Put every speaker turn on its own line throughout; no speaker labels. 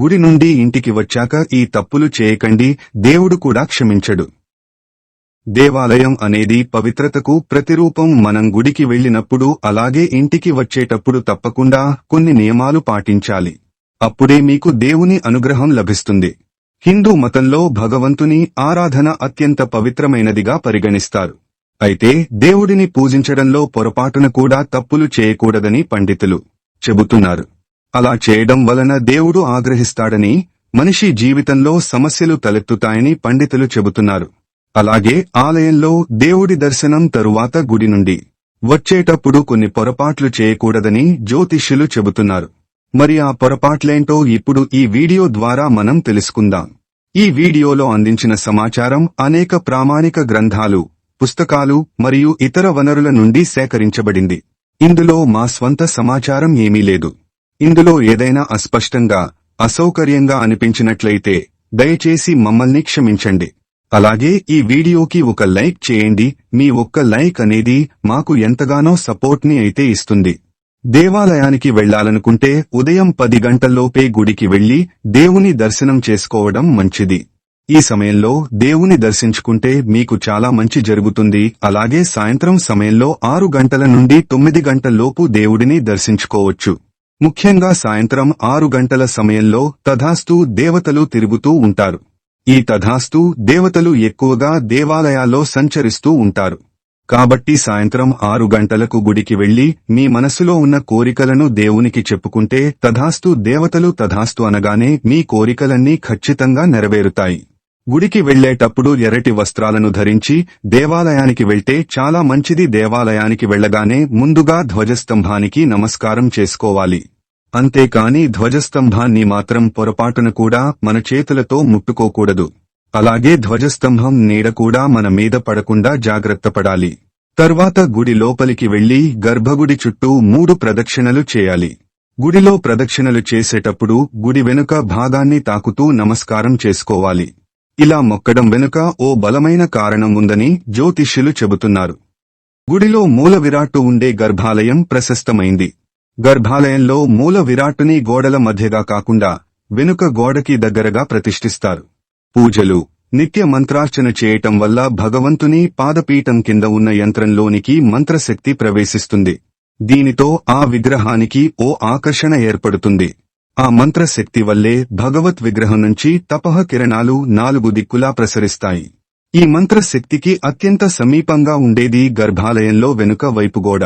గుడి నుండి ఇంటికి వచ్చాక ఈ తప్పులు చేయకండి దేవుడు కూడా క్షమించడు. దేవాలయం అనేది పవిత్రతకు ప్రతిరూపం. మనం గుడికి వెళ్ళినప్పుడు అలాగే ఇంటికి వచ్చేటప్పుడు తప్పకుండా కొన్ని నియమాలు పాటించాలి. అప్పుడే మీకు దేవుని అనుగ్రహం లభిస్తుంది. హిందూ మతంలో భగవంతుని ఆరాధన అత్యంత పవిత్రమైనదిగా పరిగణిస్తారు. అయితే దేవుడిని పూజించడంలో పొరపాటున కూడా తప్పులు చేయకూడదని పండితులు చెబుతున్నారు. అలా చేయడం వలన దేవుడు ఆగ్రహిస్తాడని మనిషి జీవితంలో సమస్యలు తలెత్తుతాయని పండితులు చెబుతున్నారు. అలాగే ఆలయంలో దేవుడి దర్శనం తరువాత గుడి నుండి వచ్చేటప్పుడు కొన్ని పొరపాట్లు చేయకూడదని జ్యోతిష్యులు చెబుతున్నారు. మరి ఆ పొరపాట్లేంటో ఇప్పుడు ఈ వీడియో ద్వారా మనం తెలుసుకుందాం. ఈ వీడియోలో అందించిన సమాచారం అనేక ప్రామాణిక గ్రంథాలు పుస్తకాలు మరియు ఇతర వనరుల నుండి సేకరించబడింది. ఇందులో మా స్వంత సమాచారం ఏమీ లేదు. ఇందులో ఏదైనా అస్పష్టంగా అసౌకర్యంగా అనిపించినట్లయితే దయచేసి మమ్మల్ని క్షమించండి. అలాగే ఈ వీడియోకి ఒక లైక్ చేయండి. మీ ఒక్క లైక్ అనేది మాకు ఎంతగానో సపోర్ట్ని అయితే ఇస్తుంది. దేవాలయానికి వెళ్ళాలనుకుంటే ఉదయం పది గంటల్లోపే గుడికి వెళ్ళి దేవుని దర్శనం చేసుకోవడం మంచిది. ఈ సమయంలో దేవుని దర్శించుకుంటే మీకు చాలా మంచి జరుగుతుంది. అలాగే సాయంత్రం సమయంలో ఆరు గంటల నుండి తొమ్మిది గంటల్లోపు దేవుడిని దర్శించుకోవచ్చు. ముఖ్యంగా సాయంత్రం ఆరు గంటల సమయంలో తథాస్తు దేవతలు తిరుగుతూ ఉంటారు. ఈ తథాస్తు దేవతలు ఎక్కువగా దేవాలయాల్లో సంచరిస్తూ ఉంటారు. కాబట్టి సాయంత్రం ఆరు గంటలకు గుడికి వెళ్ళి మీ మనసులో ఉన్న కోరికలను దేవునికి చెప్పుకుంటే తథాస్తు దేవతలు తథాస్తు అనగానే మీ కోరికలన్నీ ఖచ్చితంగా నెరవేరుతాయి. గుడికి వెళ్ళేటప్పుడు ఎర్రటి వస్త్రాలను ధరించి దేవాలయానికి వెళ్తే చాలా మంచిది. దేవాలయానికి వెళ్ళగానే ముందుగా ధ్వజస్తంభానికి నమస్కారం చేసుకోవాలి. అంతేకాని ధ్వజస్తంభాన్ని మాత్రం పొరపాటున కూడా మన చేతులతో ముట్టుకోకూడదు. అలాగే ధ్వజస్తంభం నీడ కూడా మన మీద పడకుండా జాగ్రత్త పడాలి. తర్వాత గుడి లోపలికి వెళ్ళి గర్భగుడి చుట్టూ మూడు ప్రదక్షిణలు చేయాలి. గుడిలో ప్రదక్షిణలు చేసేటప్పుడు గుడి వెనుక భాగాన్ని తాకుతూ నమస్కారం చేసుకోవాలి. ఇలా మొక్కడం వెనుక ఓ బలమైన కారణం ఉందని జ్యోతిష్యులు చెబుతున్నారు. గుడిలో మూల విరాట్టు ఉండే గర్భాలయం ప్రశస్తమైంది. గర్భాలయంలో మూల విరాట్టుని గోడల మధ్యగా కాకుండా వెనుక గోడకి దగ్గరగా ప్రతిష్ఠిస్తారు. పూజలు నిత్య మంత్రార్చన చేయటం వల్ల భగవంతుని పాదపీఠం కింద ఉన్న యంత్రంలోనికి మంత్రశక్తి ప్రవేశిస్తుంది. దీనితో ఆ విగ్రహానికి ఓ ఆకర్షణ ఏర్పడుతుంది. ఆ మంత్రశక్తి వల్లే భగవత్ విగ్రహం నుంచి తపహ కిరణాలు నాలుగు దిక్కులా ప్రసరిస్తాయి. ఈ మంత్రశక్తికి అత్యంత సమీపంగా ఉండేది గర్భాలయంలో వెనుక వైపు గోడ.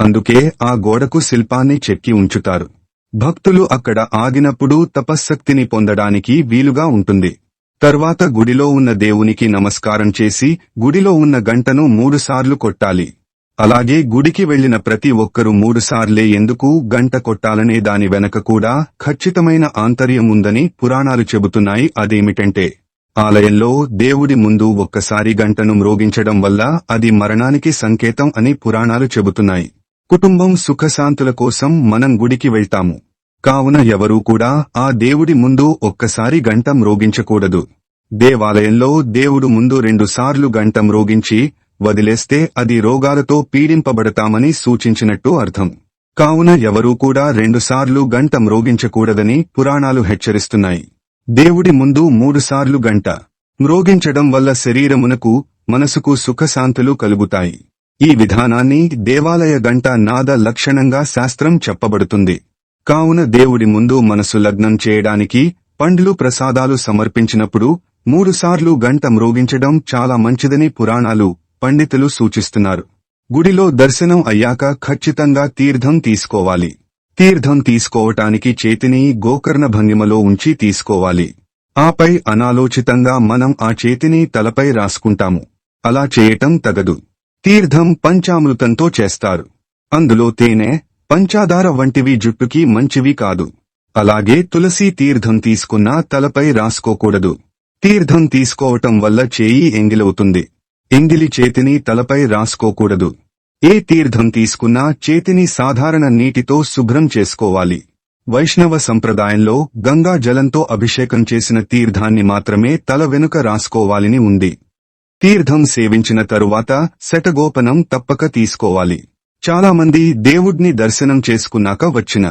అందుకే ఆ గోడకు శిల్పాన్ని చెక్కి ఉంచుతారు. భక్తులు అక్కడ ఆగినప్పుడు తపశ్శక్తిని పొందడానికి వీలుగా ఉంటుంది. తర్వాత గుడిలో ఉన్న దేవునికి నమస్కారం చేసి గుడిలో ఉన్న గంటను మూడుసార్లు కొట్టాలి. అలాగే గుడికి వెళ్ళిన ప్రతి ఒక్కరూ మూడుసార్లే ఎందుకు గంట కొట్టాలనే దాని వెనక కూడా ఖచ్చితమైన ఆంతర్యం ఉందని పురాణాలు చెబుతున్నాయి. అదేమిటంటే ఆలయంలో దేవుడి ముందు ఒక్కసారి గంటను మ్రోగించడం వల్ల అది మరణానికి సంకేతం అని పురాణాలు చెబుతున్నాయి. కుటుంబం సుఖశాంతుల కోసం మనం గుడికి వెళ్తాము. కావున ఎవరూ కూడా ఆ దేవుడి ముందు ఒక్కసారి గంట మ్రోగించకూడదు. దేవాలయంలో దేవుడు ముందు రెండుసార్లు గంట మ్రోగించి వదిలేస్తే అది రోగాలతో పీడింపబడతామని సూచించినట్టు అర్థం. కావున ఎవరూ కూడా రెండుసార్లు గంట మ్రోగించకూడదని పురాణాలు హెచ్చరిస్తున్నాయి. దేవుడి ముందు మూడుసార్లు గంట మ్రోగించడం వల్ల శరీరమునకు మనసుకు సుఖశాంతులు కలుగుతాయి. ఈ విధానాన్ని దేవాలయ గంట నాద లక్షణంగా శాస్త్రం చెప్పబడుతుంది. కావున దేవుడి ముందు మనసు లగ్నం చేయడానికి పండ్లు ప్రసాదాలు సమర్పించినప్పుడు మూడుసార్లు గంట మ్రోగించడం చాలా మంచిదని పురాణాలు పండితులు సూచిస్తున్నారు. గుడిలో దర్శనం అయ్యాక ఖచ్చితంగా తీర్థం తీసుకోవాలి. తీర్థం తీసుకోవటానికి చేతిని గోకర్ణ భంగిమలో ఉంచి తీసుకోవాలి. ఆపై అనాలోచితంగా మనం ఆ చేతిని తలపై రాసుకుంటాము. అలా చేయటం తగదు. తీర్థం పంచామృతంతో చేస్తారు. అందులో తేనె పంచాదార వంటివి జుట్టుకి మంచివి కాదు. అలాగే తులసి తీర్థం తీసుకున్నా తలపై రాసుకోకూడదు. తీర్థం తీసుకోవటం వల్ల చేయి ఎంగిలవుతుంది. ఎంగిలి చేతిని తలపై రాసుకోకూడదు. ఏ తీర్థం తీసుకున్నా చేతిని సాధారణ నీటితో శుభ్రం చేసుకోవాలి. వైష్ణవ సంప్రదాయంలో గంగా జలంతో అభిషేకం చేసిన తీర్థాన్ని మాత్రమే తల వెనుక రాసుకోవాలని ఉంది. తీర్థం సేవించిన తరువాత శటగోపనం తప్పక తీసుకోవాలి. చాలామంది దేవుడ్ని దర్శనం చేసుకున్నాక వచ్చిన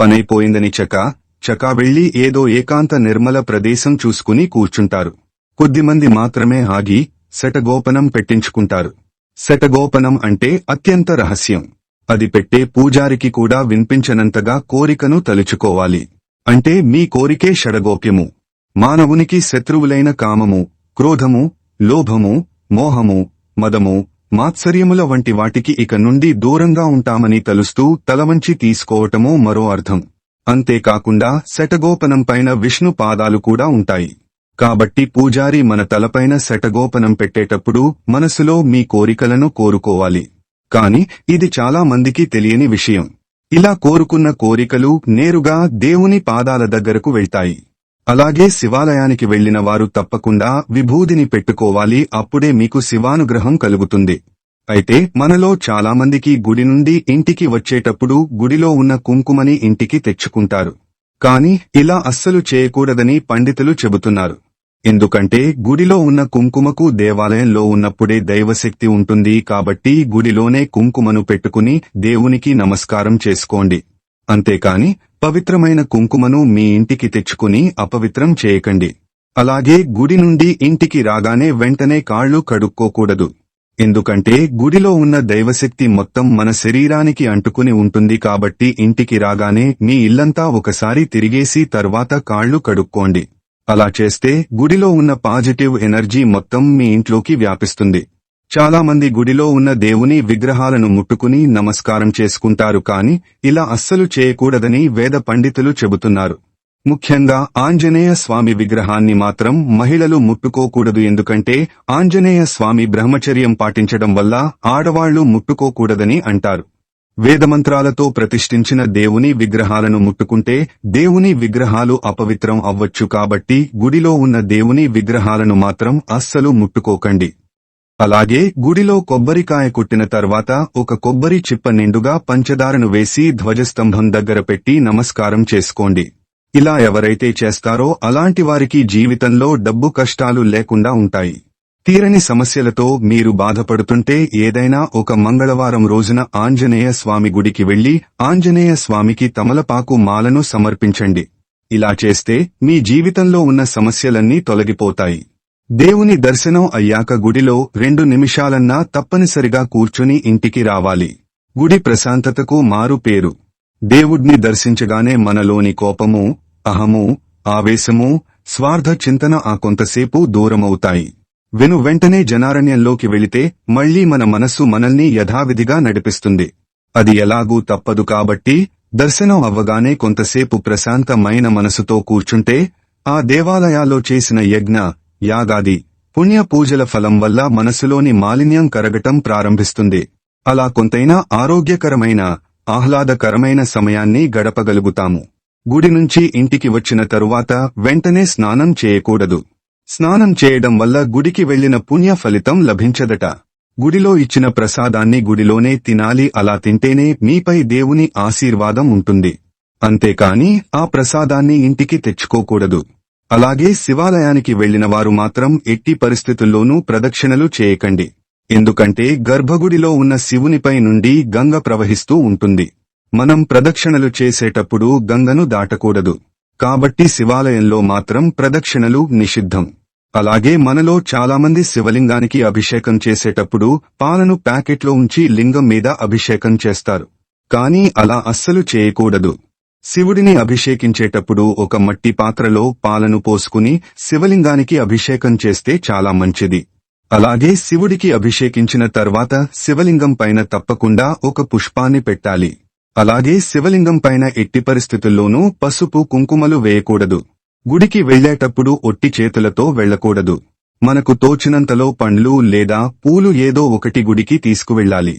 పనైపోయిందని చక చకా వెళ్ళి ఏదో ఏకాంత నిర్మల ప్రదేశం చూసుకుని కూర్చుంటారు. కొద్దిమంది మాత్రమే ఆగి శటగోపనం పెట్టించుకుంటారు. శటగోపనం అంటే అత్యంత రహస్యం. అది పెట్టే పూజారికి కూడా వినిపించనంతగా కోరికను తలుచుకోవాలి. అంటే మీ కోరికే షడగోప్యము. మానవునికి శత్రువులైన కామము క్రోధము లోభము మోహము మదము మాత్సర్యముల వంటి వాటికి ఇక నుండి దూరంగా ఉంటామని తలుస్తూ తలవంచి తీసుకోవటమో మరో అర్థం. అంతేకాకుండా శటగోపనం పైన విష్ణు పాదాలు కూడా ఉంటాయి. కాబట్టి పూజారి మన తలపైన శటగోపనం పెట్టేటప్పుడు మనసులో మీ కోరికలను కోరుకోవాలి. కాని ఇది చాలా మందికి తెలియని విషయం. ఇలా కోరుకున్న కోరికలు నేరుగా దేవుని పాదాల దగ్గరకు వెళ్తాయి. అలాగే శివాలయానికి వెళ్ళిన వారు తప్పకుండా విభూదిని పెట్టుకోవాలి అప్పుడే మీకు శివానుగ్రహం కలుగుతుంది. అయితే మనలో చాలామందికి గుడి నుండి ఇంటికి వచ్చేటప్పుడు గుడిలో ఉన్న కుంకుమని ఇంటికి తెచ్చుకుంటారు. కాని ఇలా అస్సలు చేయకూడదని పండితులు చెబుతున్నారు. ఎందుకంటే గుడిలో ఉన్న కుంకుమకు దేవాలయంలో ఉన్నప్పుడే దైవశక్తి ఉంటుంది కాబట్టి గుడిలోనే కుంకుమను పెట్టుకుని దేవునికి నమస్కారం చేసుకోండి. అంతేకాని పవిత్రమైన కుంకుమను మీ ఇంటికి తెచ్చుకుని అపవిత్రం చేయకండి. అలాగే గుడి నుండి ఇంటికి రాగానే వెంటనే కాళ్ళు కడుక్కోకూడదు. ఎందుకంటే గుడిలో ఉన్న దైవశక్తి మొత్తం మన శరీరానికి అంటుకుని ఉంటుంది కాబట్టి ఇంటికి రాగానే మీ ఇల్లంతా ఒకసారి తిరిగేసి తర్వాత కాళ్ళు కడుక్కోండి. అలా చేస్తే గుడిలో ఉన్న పాజిటివ్ ఎనర్జీ మొత్తం మీ ఇంట్లోకి వ్యాపిస్తుంది. చాలా మంది గుడిలో ఉన్న దేవుని విగ్రహాలను ముట్టుకుని నమస్కారం చేసుకుంటారు కాని ఇలా అస్సలు చేయకూడదని వేద పండితులు చెబుతున్నారు. ముఖ్యంగా ఆంజనేయ స్వామి విగ్రహాన్ని మాత్రం మహిళలు ముట్టుకోకూడదు ఎందుకంటే ఆంజనేయ స్వామి బ్రహ్మచర్యం పాటించడం వల్ల ఆడవాళ్ళు ముట్టుకోకూడదని అంటారు. వేదమంత్రాలతో ప్రతిష్ఠించిన దేవుని విగ్రహాలను ముట్టుకుంటే దేవుని విగ్రహాలు అపవిత్రం అవ్వచ్చు కాబట్టి గుడిలో ఉన్న దేవుని విగ్రహాలను మాత్రం అస్సలు ముట్టుకోకండి. అలాగే గుడిలో కొబ్బరికాయ కొట్టిన తర్వాత ఒక కొబ్బరి చిప్ప నిండుగా పంచదారను వేసి ధ్వజస్తంభం దగ్గర పెట్టి నమస్కారం చేసుకోండి. ఇలా ఎవరైతే చేస్తారో అలాంటి వారికి జీవితంలో డబ్బు కష్టాలు లేకుండా ఉంటాయి. తీరని సమస్యలతో మీరు బాధపడుతుంటే ఏదైనా ఒక మంగళవారం రోజున ఆంజనేయ స్వామి గుడికి వెళ్ళి ఆంజనేయ స్వామికి తమలపాకు మాలను సమర్పించండి. ఇలా చేస్తే మీ జీవితంలో ఉన్న సమస్యలన్నీ తొలగిపోతాయి. దేవుని దర్శనం అయ్యాక గుడిలో రెండు నిమిషాలన్నా తప్పనిసరిగా కూర్చుని ఇంటికి రావాలి. గుడి ప్రశాంతతకు మారు పేరు. దేవుడ్ని దర్శించగానే మనలోని కోపము అహము ఆవేశము స్వార్థ చింతన ఆ కొంతసేపు దూరమవుతాయి. వెను వెంటనే జనారణ్యంలోకి వెళితే మళ్ళీ మన మనస్సు మనల్ని యథావిధిగా నడిపిస్తుంది. అది ఎలాగూ తప్పదు కాబట్టి దర్శనం అవ్వగానే కొంతసేపు ప్రశాంతమైన మనసుతో కూర్చుంటే ఆ దేవాలయాల్లో చేసిన యజ్ఞ యాగాది పుణ్య పూజల ఫలం వల్ల మనసులోని మాలిన్యం కరగటం ప్రారంభిస్తుంది. అలా కొంతైనా ఆరోగ్యకరమైన ఆహ్లాదకరమైన సమయాన్ని గడపగలుగుతాము. గుడి నుంచి ఇంటికి వచ్చిన తరువాత వెంటనే స్నానం చేయకూడదు. స్నానం చేయడం వల్ల గుడికి వెళ్ళిన పుణ్య ఫలితం లభించదట. గుడిలో ఇచ్చిన ప్రసాదాన్ని గుడిలోనే తినాలి అలా తింటేనే మీపై దేవుని ఆశీర్వాదం ఉంటుంది. అంతేకాని ఆ ప్రసాదాన్ని ఇంటికి తెచ్చుకోకూడదు. అలాగే శివాలయానికి వెళ్ళిన వారు మాత్రం ఎట్టి పరిస్థితుల్లోనూ ప్రదక్షిణలు చేయకండి. ఎందుకంటే గర్భగుడిలో ఉన్న శివునిపై నుండి గంగ ప్రవహిస్తూ ఉంటుంది. మనం ప్రదక్షిణలు చేసేటప్పుడు గంగను దాటకూడదు. కాబట్టి శివాలయంలో మాత్రం ప్రదక్షిణలు నిషిద్ధం. అలాగే మనలో చాలామంది శివలింగానికి అభిషేకం చేసేటప్పుడు పాలను ప్యాకెట్లో ఉంచి లింగం మీద అభిషేకం చేస్తారు. కానీ అలా అస్సలు చేయకూడదు. శివుడిని అభిషేకించేటప్పుడు ఒక మట్టి పాత్రలో పాలను పోసుకుని శివలింగానికి అభిషేకం చేస్తే చాలా మంచిది. అలాగే శివుడికి అభిషేకించిన తర్వాత శివలింగం పైన తప్పకుండా ఒక పుష్పాన్ని పెట్టాలి. అలాగే శివలింగం పైన ఎట్టి పరిస్థితుల్లోనూ పసుపు కుంకుమలు వేయకూడదు. గుడికి వెళ్ళేటప్పుడు ఒట్టి చేతులతో వెళ్ళకూడదు మనకు తోచినంతలో పండ్లు లేదా పూలు ఏదో ఒకటి గుడికి తీసుకువెళ్ళాలి.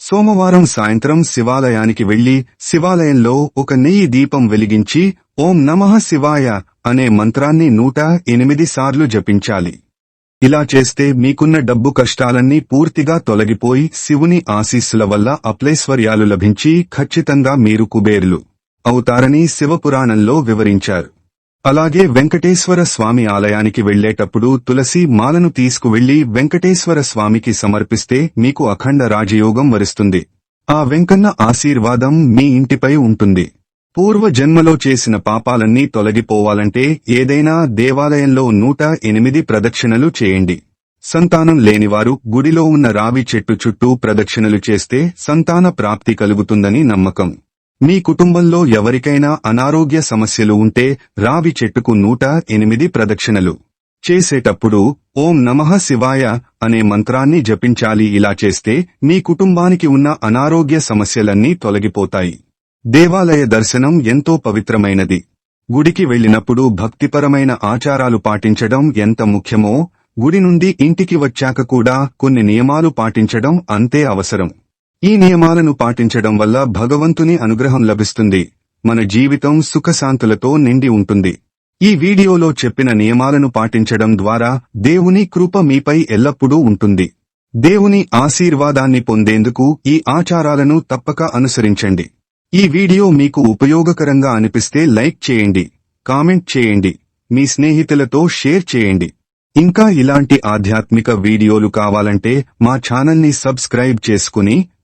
సోమవారం సాయంత్రం శివాలయానికి వెళ్ళి శివాలయంలో ఒక నెయ్యి దీపం వెలిగించి ఓం నమః శివాయ అనే మంత్రాన్ని నూట ఎనిమిది సార్లు జపించాలి. ఇలా చేస్తే మీకున్న డబ్బు కష్టాలన్నీ పూర్తిగా తొలగిపోయి శివుని ఆశీస్సుల వల్ల అప్లైశ్వర్యాలు లభించి ఖచ్చితంగా మీరు కుబేరులు. అవుతారని శివపురాణంలో వివరించారు. అలాగే వెంకటేశ్వర స్వామి ఆలయానికి వెళ్ళేటప్పుడు తులసి మాలను తీసుకువెళ్ళి వెంకటేశ్వర స్వామికి సమర్పిస్తే మీకు అఖండ రాజయోగం వరిస్తుంది. ఆ వెంకన్న ఆశీర్వాదం మీ ఇంటిపై ఉంటుంది. పూర్వ జన్మలో చేసిన పాపాలన్నీ తొలగిపోవాలంటే ఏదైనా దేవాలయంలో నూట ఎనిమిది ప్రదక్షిణలు చేయండి. సంతానం లేనివారు గుడిలో ఉన్న రావి చెట్టు చుట్టూ ప్రదక్షిణలు చేస్తే సంతాన ప్రాప్తి కలుగుతుందని నమ్మకం. మీ కుటుంబంలో ఎవరికైనా అనారోగ్య సమస్యలు ఉంటే రావి చెట్టుకు నూట ఎనిమిది ప్రదక్షిణలు. చేసేటప్పుడు ఓం నమః శివాయ అనే మంత్రాన్ని జపించాలి. ఇలా చేస్తే మీ కుటుంబానికి ఉన్న అనారోగ్య సమస్యలన్నీ తొలగిపోతాయి. దేవాలయ దర్శనం ఎంతో పవిత్రమైనది. గుడికి వెళ్ళినప్పుడు భక్తిపరమైన ఆచారాలు పాటించడం ఎంత ముఖ్యమో గుడి నుండి ఇంటికి వచ్చాక కూడా కొన్ని నియమాలు పాటించడం అంతే అవసరం. ఈ నియమాలను పాటించడం వల్ల భగవంతుని అనుగ్రహం లభిస్తుంది. మన జీవితం సుఖశాంతులతో నిండి ఉంటుంది. ఈ వీడియోలో చెప్పిన నియమాలను పాటించడం ద్వారా దేవుని కృప మీపై ఎల్లప్పుడూ ఉంటుంది. దేవుని ఆశీర్వాదాన్ని పొందేందుకు ఈ ఆచారాలను తప్పక అనుసరించండి. ఈ వీడియో మీకు ఉపయోగకరంగా అనిపిస్తే లైక్ చేయండి కామెంట్ చేయండి మీ స్నేహితులతో షేర్ చేయండి. ఇంకా ఇలాంటి ఆధ్యాత్మిక వీడియోలు కావాలంటే మా ఛానల్ని సబ్స్క్రైబ్ చేసుకుని